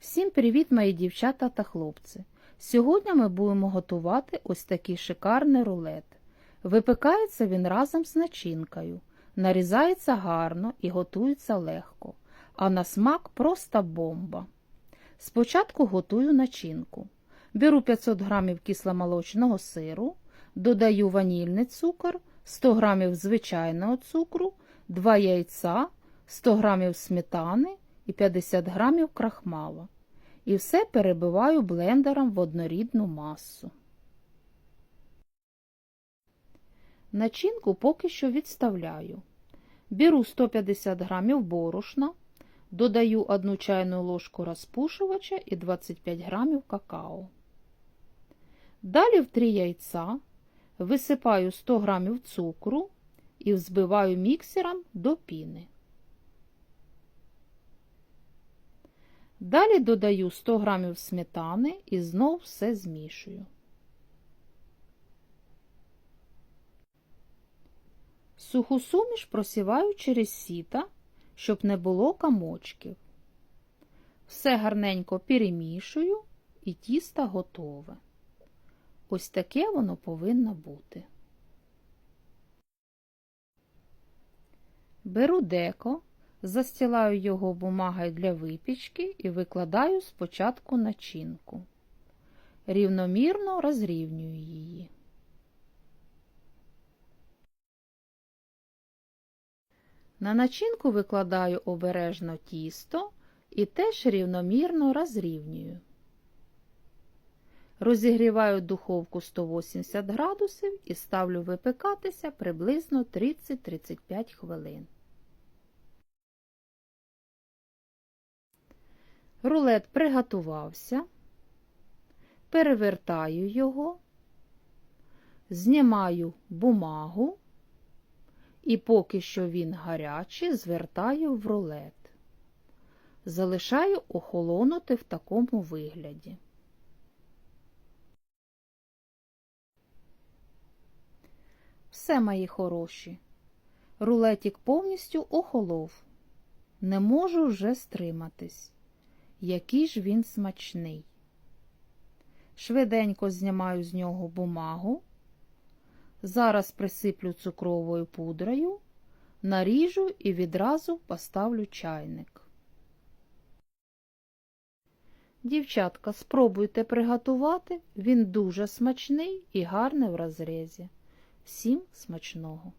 Всім привіт, мої дівчата та хлопці! Сьогодні ми будемо готувати ось такий шикарний рулет. Випікається він разом з начинкою, нарізається гарно і готується легко, а на смак просто бомба. Спочатку готую начинку. Беру 500 г кисломолочного сиру, додаю ванільний цукор, 100 г звичайного цукру, 2 яйця, 100 г сметани і 50 грамів крахмала. І все перебиваю блендером в однорідну масу. Начинку поки що відставляю. Беру 150 грамів борошна, додаю 1 чайну ложку розпушувача і 25 грамів какао. Далі в 3 яйця висипаю 100 грамів цукру і взбиваю міксером до піни. Далі додаю 100 г сметани і знов все змішую. Суху суміш просіваю через сіта, щоб не було комочків. Все гарненько перемішую і тісто готове. Ось таке воно повинно бути. Беру деко, Застілаю його бумагою для випічки і викладаю спочатку начинку. Рівномірно розрівнюю її. На начинку викладаю обережно тісто і теж рівномірно розрівнюю. Розігріваю духовку 180 градусів і ставлю випікатися приблизно 30-35 хвилин. Рулет приготувався, перевертаю його, знімаю бумагу і поки що він гарячий, звертаю в рулет. Залишаю охолонути в такому вигляді. Все, мої хороші. Рулетик повністю охолов. Не можу вже стриматись який ж він смачний. Швиденько знімаю з нього бумагу, зараз присиплю цукровою пудрою, наріжу і відразу поставлю чайник. Дівчатка, спробуйте приготувати, він дуже смачний і гарний в розрізі. Всім смачного!